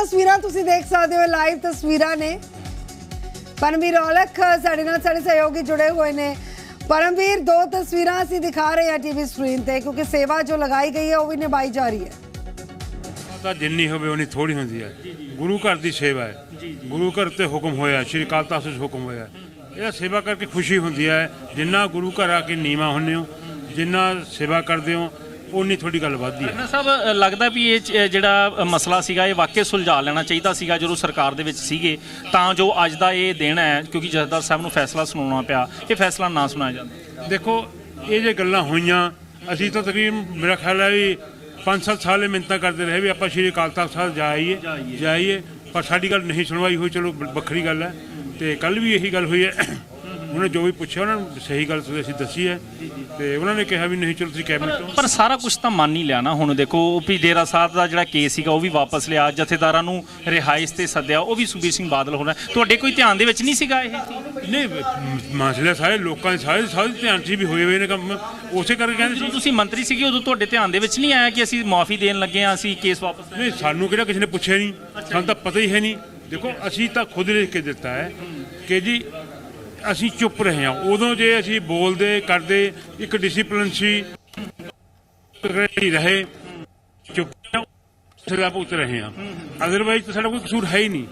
ਤਸਵੀਰਾਂ ਤੁਸੀਂ ਦੇਖ ਸਕਦੇ ਹੋ ਲਾਈਵ ਤਸਵੀਰਾਂ ਨੇ। ਪਰਮਵੀਰ ਔਲਖ ਸਾਡੇ ਨਾਲ ਸਾਡੇ ਸਹਿਯੋਗੀ ਜੁੜੇ ਹੋਏ ਨੇ। ਪਰਮਵੀਰ ਦੋ ਤਸਵੀਰਾਂ ਅਸੀਂ ਦਿਖਾ ਰਹੇ ਹਾਂ ਟੀਵੀ ਸਕਰੀਨ ਤੇ ਕਿਉਂਕਿ ਸੇਵਾ ਜੋ ਲਗਾਈ ਗਈ ਹੈ ਉਹ ਵੀ ਨਿਭਾਈ ਜਾ ਰਹੀ ਹੈ। ਤਾਂ ਜਿੰਨੀ ਹੋਵੇ ਉਨੀ ਥੋੜੀ ਹੁੰਦੀ ਹੈ। ਗੁਰੂ ਘਰ ਦੀ ਸੇਵਾ ਹੈ। ਗੁਰੂ ਘਰ ਤੇ ਹੁਕਮ ਹੋਇਆ ਸ਼੍ਰੀ ਅਕਾਲ ਤਖਤ ਵਿੱਚ ਹੁਕਮ ਹੋਇਆ। ਇਹਦਾ ਸੇਵਾ ਕਰਕੇ ਖੁਸ਼ੀ ਹੁੰਦੀ ਹੈ। ਜਿੰਨਾ ਗੁਰੂ ਘਰ ਆ ਕੇ ਨੀਵਾ ਹੁੰਨੇ ਹੋ ਜਿੰਨਾ ਸੇਵਾ ਕਰਦੇ ਹੋ ਉਨੀ ਤੁਹਾਡੀ ਗੱਲ ਵੱਧਦੀ ਹੈ। ਸਾਹਿਬ ਲੱਗਦਾ ਵੀ ਇਹ ਜਿਹੜਾ ਮਸਲਾ ਸੀਗਾ ਇਹ ਵਾਕਿਆ ਸੁਲਝਾ ਲੈਣਾ ਚਾਹੀਦਾ ਸੀਗਾ ਜਦੋਂ ਸਰਕਾਰ ਦੇ ਵਿੱਚ ਸੀਗੇ। ਤਾਂ ਜੋ ਅੱਜ ਦਾ ਇਹ ਦਿਨ ਹੈ ਕਿਉਂਕਿ ਜਥੇਦਾਰ ਸਾਹਿਬ ਨੂੰ ਫੈਸਲਾ ਸੁਣਾਉਣਾ ਪਿਆ ਇਹ ਫੈਸਲਾ ਨਾ ਸੁਣਾਇਆ ਜਾਂਦਾ। ਦੇਖੋ ਇਹ ਜੇ ਗੱਲਾਂ ਹੋਈਆਂ ਅਸੀਂ ਤਾਂ ਤਕਰੀਬਨ ਮੇਰਾ ਖਿਆਲ ਹੈ ਵੀ 5-7 ਸਾਲ ਇਹ ਮਿੰਤਾਂ ਕਰਦੇ ਰਹੇ ਵੀ ਆਪਾਂ ਸ਼੍ਰੀ ਅਕਾਲ ਤਖਤ ਸਾਹਿਬ ਜਾਈਏ ਜਾਈਏ। ਪਰ ਸਾਡੀ ਗੱਲ ਨਹੀਂ ਸੁਣਵਾਈ ਹੋਈ ਚਲੋ ਵੱਖਰੀ ਗੱਲ ਹੈ। ਤੇ ਕੱਲ ਵੀ ਇਹੀ ਗੱਲ ਹੋਈ ਹੈ ਉਹਨੇ ਜੋ ਵੀ ਪੁੱਛਿਆ ਉਹਨਾਂ ਨੂੰ ਸਹੀ ਗੱਲ ਤੁਸੀਂ ਅਸੀਂ ਦੱਸੀ ਹੈ। ਤੇ ਉਹਨਾਂ ਨੇ ਕਿਹਾ ਵੀ ਨਹੀਂ ਚਲੋ ਤੁਸੀਂ ਕੈਬਨਿਟ ਤੋਂ ਪਰ ਸਾਰਾ ਕੁਝ ਤਾਂ ਮੰਨ ਹੀ ਲਿਆ ਨਾ ਹੁਣ ਦੇਖੋ ਵੀ ਡੇਰਾ ਸਾਹਿਬ ਦਾ ਜਿਹੜਾ ਕੇਸ ਸੀਗਾ ਉਹ ਵੀ ਵਾਪਸ ਲਿਆ। ਜਥੇਦਾਰਾਂ ਨੂੰ ਰਿਹਾਇਸ਼ ਤੇ ਸੱਦਿਆ। ਉਹ ਵੀ ਸੁਬੀਰ ਸਿੰਘ ਬਾਦਲ ਹੋਣਾ। ਤੁਹਾਡੇ ਕੋਈ ਧਿਆਨ ਦੇ ਵਿੱਚ ਨਹੀਂ ਸੀਗਾ ਇਹ? ਨਹੀਂ ਮਸਲੇ ਸਾਰੇ ਲੋਕਾਂ ਦੇ ਸਾਰੇ ਸਾਰੇ ਧਿਆਨ 'ਚ ਵੀ ਹੋਏ ਹੋਏ ਨੇ ਕੰਮ। ਉਸੇ ਕਰਕੇ ਕਹਿੰਦੇ ਜਦੋਂ ਸੀ। ਤੁਸੀਂ ਮੰਤਰੀ ਸੀਗੇ ਉਦੋਂ ਤੁਹਾਡੇ ਧਿਆਨ ਦੇ ਵਿੱਚ ਨਹੀਂ ਆਇਆ ਕਿ ਅਸੀਂ ਮਾਫੀ ਦੇਣ ਲੱਗੇ ਹਾਂ ਅਸੀਂ ਕੇਸ ਵਾਪਸ ਨਹੀਂ ਸਾਨੂੰ ਕਿਹੜਾ ਕਿਸੇ ਨੇ ਪੁੱਛਿਆ ਨਹੀਂ। ਸਾਨੂੰ ਤਾਂ ਪਤਾ ਹੀ ਹੈ ਨਹੀਂ। ਦੇਖੋ ਅਸੀਂ ਤਾਂ ਖੁਦ ਲਿਖ ਕੇ ਦਿੱਤਾ ਹੈ ਕਿ ਜੀ ਅਸੀਂ ਚੁੱਪ ਰਹੇ ਹਾਂ। ਉਦੋਂ ਜੇ ਅਸੀਂ ਬੋਲਦੇ ਕਰਦੇ ਇੱਕ ਡਿਸਪਲਿਨ ਸੀ ਰਹੇ ਚੁੱਪ ਸਦਾ ਭੁਗਤ ਰਹੇ ਹਾਂ। ਅਦਰਵਾਈਜ਼ ਤਾਂ ਸਾਡਾ ਕੋਈ ਕਸੂਰ ਹੈ ਹੀ ਨਹੀਂ।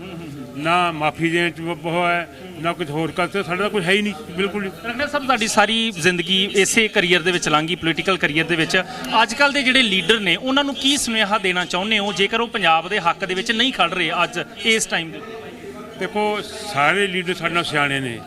ਨਾ ਮਾਫੀ ਦੇਣ ਚ ਉਹ ਹੈ ਨਾ ਕੁਝ ਹੋਰ ਕਰਦੇ ਸਾਡਾ ਤਾਂ ਕੋਈ ਹੈ ਹੀ ਨਹੀਂ ਬਿਲਕੁਲ ਰੰਗਨਾ ਸਾਹਿਬ ਤੁਹਾਡੀ ਸਾਰੀ ਜ਼ਿੰਦਗੀ ਇਸੇ ਕੈਰੀਅਰ ਦੇ ਵਿੱਚ ਲੰਘੀ ਪੋਲੀਟੀਕਲ ਕੈਰੀਅਰ ਦੇ ਵਿੱਚ। ਅੱਜ ਕੱਲ ਦੇ ਜਿਹੜੇ ਲੀਡਰ ਨੇ ਉਹਨਾਂ ਨੂੰ ਕੀ ਸੁਨੇਹਾ ਦੇਣਾ ਚਾਹੁੰਦੇ ਹੋ ਜੇਕਰ ਉਹ ਪੰਜਾਬ ਦੇ ਹੱਕ ਦੇ ਵਿੱਚ ਨਹੀਂ ਖੜ ਰਹੇ ਅੱਜ ਇਸ ਟਾਈਮ ਦੇ? ਦੇਖੋ ਸਾਰੇ ਲੀਡਰ ਸਾਡੇ ਨਾਲ ਸਿਆਣੇ ਨੇ।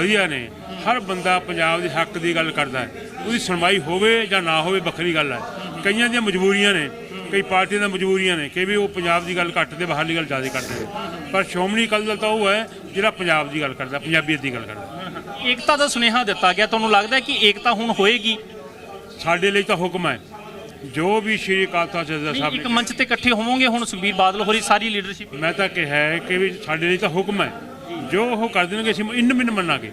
ਵਧੀਆ ਨੇ। ਹਰ ਬੰਦਾ ਪੰਜਾਬ ਦੇ ਹੱਕ ਦੀ ਗੱਲ ਕਰਦਾ ਹੈ। ਉਹਦੀ ਸੁਣਵਾਈ ਹੋਵੇ ਜਾਂ ਨਾ ਹੋਵੇ ਵੱਖਰੀ ਗੱਲ ਹੈ। ਕਈਆਂ ਦੀਆਂ ਮਜਬੂਰੀਆਂ ਨੇ ਕਈ ਪਾਰਟੀਆਂ ਦੀਆਂ ਮਜਬੂਰੀਆਂ ਨੇ ਕਿ ਵੀ ਉਹ ਪੰਜਾਬ ਦੀ ਗੱਲ ਘੱਟ ਤੇ ਬਾਹਰਲੀ ਗੱਲ ਜ਼ਿਆਦਾ ਕਰਦੇ ਨੇ। ਪਰ ਸ਼੍ਰੋਮਣੀ ਅਕਾਲੀ ਦਲ ਤਾਂ ਉਹ ਹੈ ਜਿਹੜਾ ਪੰਜਾਬ ਦੀ ਗੱਲ ਕਰਦਾ ਪੰਜਾਬੀਅਤ ਦੀ ਗੱਲ ਕਰਦਾ। ਏਕਤਾ ਦਾ ਸੁਨੇਹਾ ਦਿੱਤਾ ਗਿਆ। ਤੁਹਾਨੂੰ ਲੱਗਦਾ ਕਿ ਏਕਤਾ ਹੁਣ ਹੋਏਗੀ? ਸਾਡੇ ਲਈ ਤਾਂ ਹੁਕਮ ਹੈ। ਜੋ ਵੀ ਸ਼੍ਰੀ ਜਥੇਦਾਰ ਨਹੀਂ, ਸਾਹਿਬ ਇੱਕ ਮੰਚ ਤੇ ਇਕੱਠੇ ਹੋਵੋਗੇ ਹੁਣ ਸੁਖਬੀਰ ਬਾਦਲ ਹੋਰੀ ਸਾਰੀ ਲੀਡਰਸ਼ਿਪ ਮੈਂ ਤਾਂ ਕਿਹਾ ਹੈ ਕਿ ਵੀ ਸਾਡੇ ਲਈ ਤਾਂ ਹੁਕਮ ਹੈ। ਜੋ ਉਹ ਕਰ ਦੇਣਗੇ, ਅਸੀਂ ਇਨ ਮਿਨ ਮੰਨਾਂਗੇ।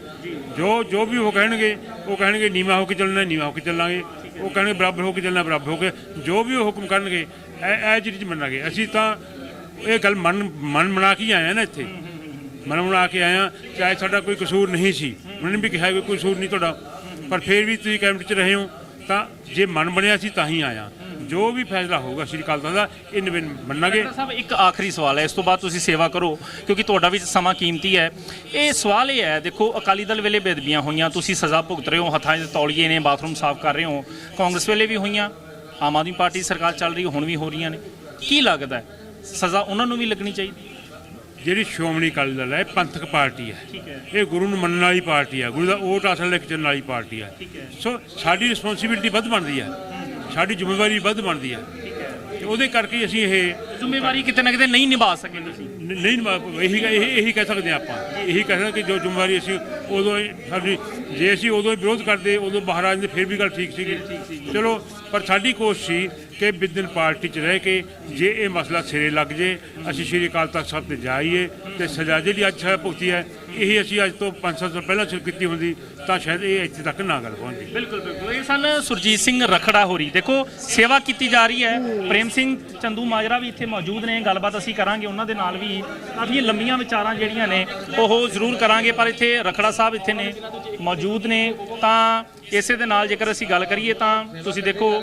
ਜੋ ਜੋ ਵੀ ਉਹ ਕਹਿਣਗੇ ਉਹ ਕਹਿਣਗੇ, ਨੀਵਾ ਹੋ ਕੇ ਚੱਲਣਾ, ਨੀਵਾ ਹੋ ਕੇ ਚੱਲਾਂਗੇ। ਉਹ ਕਹਿਣਗੇ, ਬਰਾਬਰ ਹੋ ਕੇ ਚੱਲਣਾ, ਬਰਾਬਰ ਹੋ ਕੇ, ਜੋ ਵੀ ਉਹ ਹੁਕਮ ਕਰਨਗੇ ਇਹ ਇਹ ਚੀਜ਼ ਮੰਨਾਂਗੇ। ਅਸੀਂ ਤਾਂ ਇਹ ਗੱਲ ਮਨ ਮਨ ਬਣਾ ਕੇ ਹੀ ਆਏ ਹਾਂ ਨਾ ਇੱਥੇ। ਮਨ ਬਣਾ ਕੇ ਆਏ ਹਾਂ ਚਾਹੇ ਸਾਡਾ ਕੋਈ ਕਸੂਰ ਨਹੀਂ ਸੀ। ਉਹਨਾਂ ਨੇ ਵੀ ਕਿਹਾ ਵੀ ਕੋਈ ਕਸੂਰ ਨਹੀਂ ਤੁਹਾਡਾ। ਪਰ ਫਿਰ ਵੀ ਤੁਸੀਂ ਕੈਬਨਿਟ 'ਚ ਰਹੇ ਹੋ, ਤਾਂ ਜੇ ਮਨ ਬਣਿਆ ਸੀ ਤਾਂ ਹੀ ਆਇਆ ਜੋ ਵੀ ਫੈਸਲਾ ਹੋਊਗਾ ਸ਼੍ਰੀ ਅਕਾਲ ਤਖਤ ਦਾ ਇਨ ਬਿਨ ਮੰਨਾਂਗੇ। ਡਾਕਟਰ ਸਾਹਿਬ ਇੱਕ ਆਖਰੀ ਸਵਾਲ ਹੈ ਇਸ ਤੋਂ ਬਾਅਦ ਤੁਸੀਂ ਸੇਵਾ ਕਰੋ ਕਿਉਂਕਿ ਤੁਹਾਡਾ ਵੀ ਸਮਾਂ ਕੀਮਤੀ ਹੈ। ਇਹ ਸਵਾਲ ਇਹ ਹੈ ਦੇਖੋ ਅਕਾਲੀ ਦਲ ਵੇਲੇ ਬੇਦਬੀਆਂ ਹੋਈਆਂ ਤੁਸੀਂ ਸਜ਼ਾ ਭੁਗਤ ਰਹੇ ਹੋ ਹੱਥਾਂ 'ਚ ਤੌਲੀਏ ਨੇ ਬਾਥਰੂਮ ਸਾਫ਼ ਕਰ ਰਹੇ ਹੋ ਕਾਂਗਰਸ ਵੇਲੇ ਵੀ ਹੋਈਆਂ ਆਮ ਆਦਮੀ ਪਾਰਟੀ ਸਰਕਾਰ ਚੱਲ ਰਹੀ ਹੁਣ ਵੀ ਹੋ ਰਹੀਆਂ ਨੇ। ਕੀ ਲੱਗਦਾ ਸਜ਼ਾ ਉਹਨਾਂ ਨੂੰ ਵੀ ਲੱਗਣੀ ਚਾਹੀਦੀ। ਜਿਹੜੀ ਸ਼੍ਰੋਮਣੀ ਅਕਾਲੀ ਦਲ ਹੈ ਇਹ ਪੰਥਕ ਪਾਰਟੀ ਹੈ। ਇਹ ਗੁਰੂ ਨੂੰ ਮੰਨਣ ਵਾਲੀ ਪਾਰਟੀ ਹੈ ਗੁਰੂ ਦਾ ਓਟ ਅਸਲ ਲੈ ਕੇ ਚੱਲਣ ਵਾਲੀ ਪਾਰਟੀ ਹੈ। ਸੋ ਸਾਡੀ ਰਿਸਪੌਂਸਿਬਿਲਟੀ ਵੱਧ ਬਣਦੀ ਹੈ। ਸਾਡੀ ਜ਼ਿੰਮੇਵਾਰੀ ਵੱਧ ਬਣਦੀ ਹੈ। ਤੇ ਉਹਦੇ ਕਰਕੇ ਅਸੀਂ ਇਹ ਜ਼ਿੰਮੇਵਾਰੀ ਕਿਤੇ ਨਾ ਕਿਤੇ ਨਹੀਂ ਨਿਭਾ ਸਕੇ ਤੁਸੀਂ। ਨ- ਨਹੀਂ ਨਿਭਾ- ਇਹੀ ਇਹੀ ਇਹੀ ਕਹਿ ਸਕਦੇ ਹਾਂ ਆਪਾਂ। ਇਹੀ ਕਹਿ ਸਕਦੇ ਕਿ ਜੋ ਜ਼ਿੰਮੇਵਾਰੀ ਅਸੀਂ ਉਦੋਂ ਹੀ ਸਾਡੀ ਜੇ ਅਸੀਂ ਉਦੋਂ ਹੀ ਵਿਰੋਧ ਕਰਦੇ ਉਦੋਂ ਬਾਹਰ ਆ ਜਾਂਦੇ ਫਿਰ ਵੀ ਗੱਲ ਠੀਕ ਸੀਗੀ। ਚਲੋ ਪਰ ਸਾਡੀ ਕੋਸ਼ਿਸ਼ ਸੀ ਕਿ ਵਿਦਨ ਪਾਰਟੀ 'ਚ ਰਹਿ ਕੇ ਜੇ ਇਹ ਮਸਲਾ ਸਿਰੇ ਲੱਗ ਜੇ, ਅਸੀਂ ਸ਼੍ਰੀ ਅਕਾਲ ਤਖਤ ਸਾਹਿਬ ਤੇ ਜਾਈਏ ਤੇ ਸਜ਼ਾ ਜਿਹੜੀ ਅੱਜ ਸਜ਼ਾ ਭੁਗਤੀ ਹੈ, ਇਹ ਅਸੀਂ ਅੱਜ ਤੋਂ 500 ਸਾਲ ਪਹਿਲਾਂ ਸ਼ੁਰੂ ਕੀਤੀ ਹੁੰਦੀ, ਤਾਂ ਸ਼ਾਇਦ ਇਹ ਇੱਥੇ ਤੱਕ ਨਾ ਗੱਲ ਪਹੁੰਚਦੀ ਬਿਲਕੁਲ ਬਿਲਕੁਲ। ਇਹ ਸਨ ਸੁਰਜੀਤ ਸਿੰਘ ਰਖੜਾ ਹੋਰੀ। ਦੇਖੋ, ਸੇਵਾ ਕੀਤੀ ਜਾ ਰਹੀ ਹੈ। ਪ੍ਰੇਮ ਸਿੰਘ ਚੰਦੂ ਮਾਜਰਾ ਵੀ ਇੱਥੇ ਮੌਜੂਦ ਨੇ। ਗੱਲਬਾਤ ਅਸੀਂ ਕਰਾਂਗੇ ਉਹਨਾਂ ਦੇ ਨਾਲ ਵੀ। ਕਾਫੀ ਲੰਮੀਆਂ ਵਿਚਾਰਾਂ ਜਿਹੜੀਆਂ ਨੇ, ਉਹ ਜ਼ਰੂਰ ਕਰਾਂਗੇ। ਪਰ ਇੱਥੇ ਰਖੜਾ ਸਾਹਿਬ ਇੱਥੇ ਨੇ ਮੌਜੂਦ ਨੇ। ਤਾਂ ਇਸੇ ਦੇ ਨਾਲ ਜੇਕਰ ਅਸੀਂ ਗੱਲ ਕਰੀਏ, ਤਾਂ ਤੁਸੀਂ ਦੇਖੋ